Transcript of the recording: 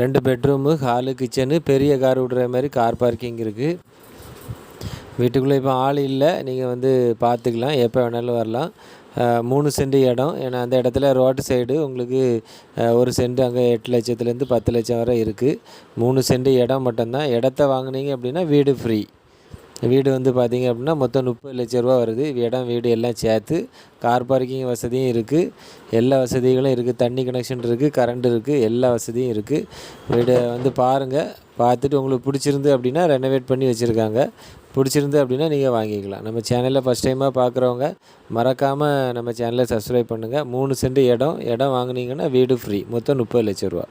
ரெண்டு bedroom hall kitchen பெரிய car விடுற மாதிரி கார் பார்க்கிங் இருக்குது வீட்டுக்குள்ளே இப்போ ஆள் இல்லை. நீங்கள் வந்து பார்த்துக்கலாம் எப்போ வேணாலும் வரலாம். மூணு சென்ட் இடம். ஏன்னா அந்த இடத்துல ரோட்டு சைடு உங்களுக்கு ஒரு சென்ட் அங்கே எட்டு லட்சத்துலேருந்து பத்து லட்சம் வரை இருக்குது மூணு சென்ட் இடம் மட்டும்தான். இடத்த வாங்குனீங்க அப்படின்னா வீடு ஃப்ரீ வீடு வந்து பார்த்தீங்க அப்படின்னா மொத்தம் முப்பது லட்ச ரூபா வருது. இடம் வீடு எல்லாம் சேர்த்து கார் பார்க்கிங் வசதியும் இருக்குது எல்லா வசதிகளும் இருக்குது தண்ணி கனெக்ஷன் இருக்குது கரண்ட் இருக்குது எல்லா வசதியும் இருக்குது வீடை வந்து பாருங்கள் பார்த்துட்டு உங்களுக்கு பிடிச்சிருந்து அப்படின்னா ரெனோவேட் பண்ணி வச்சுருக்காங்க. பிடிச்சிருந்து அப்படின்னா நீங்கள் வாங்கிக்கலாம். நம்ம சேனலில் ஃபஸ்ட் டைமாக பார்க்குறவங்க மறக்காமல் நம்ம சேனலை சப்ஸ்கிரைப் பண்ணுங்கள் மூணு சென்ட் இடம். இடம் வாங்கினீங்கன்னா வீடு ஃப்ரீ மொத்தம் முப்பது லட்ச ரூபா.